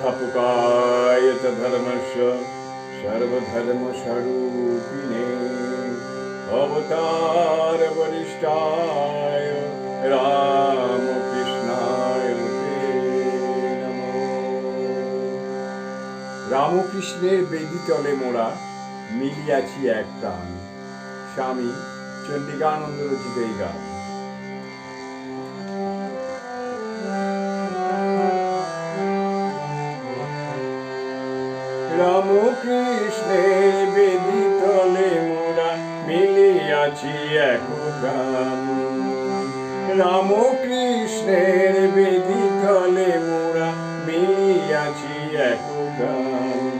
संस्थापकाय च धर्मस्य सर्वधर्मस्वरूपिणे अवतारवरिष्ठाय রামকৃষ্ণায় তে নমঃ। রামকৃষ্ণের বেদিতলে মোড়া মিলিয়াছি এক প্রাণ স্বামী চন্ডিকানন্দ রচিত এই গান রামকৃষ্ণের বেদিতলে মোড়া মিলিয়াছি এক প্রাণ রামকৃষ্ণের বেদিতলে মোড়া মিলিয়াছি এক গান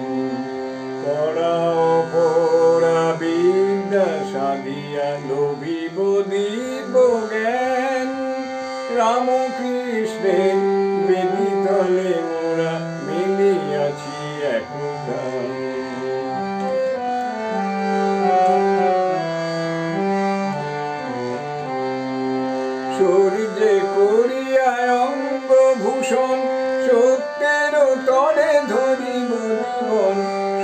পড়াও পড়া বিদ্যা সাধিয়া লোভিব দিব জ্ঞান রামকৃষ্ণের সূর্যে করিয়ায় অঙ্গ ভূষণ সত্যের তরে ধরিব জীবন।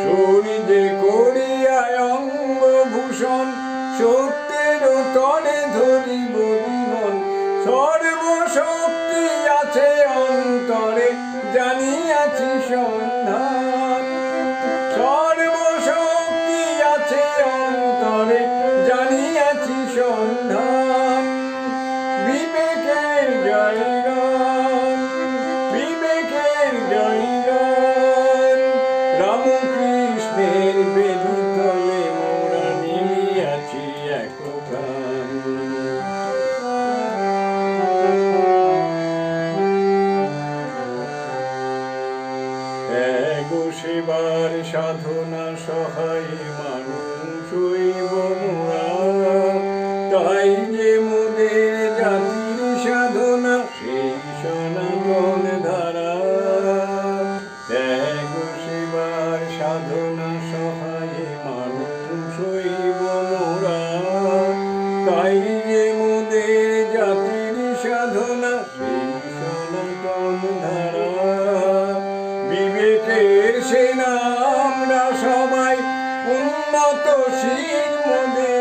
সূর্যে করিয়ায় অঙ্গ ভূষণ সত্যের তরে ধরিব জীবন। সর্বশক্তি আছে অন্তরে, জানিয়াছি সন্ধান। সাধনা সহায় মানুষ মোরা। তাই যে মোদের জাতির সাধনা, সেই সনাতন ধারা। সেবার সাধনা সহায় মানুষ মোরা। তাই যে বিবেকের সেনা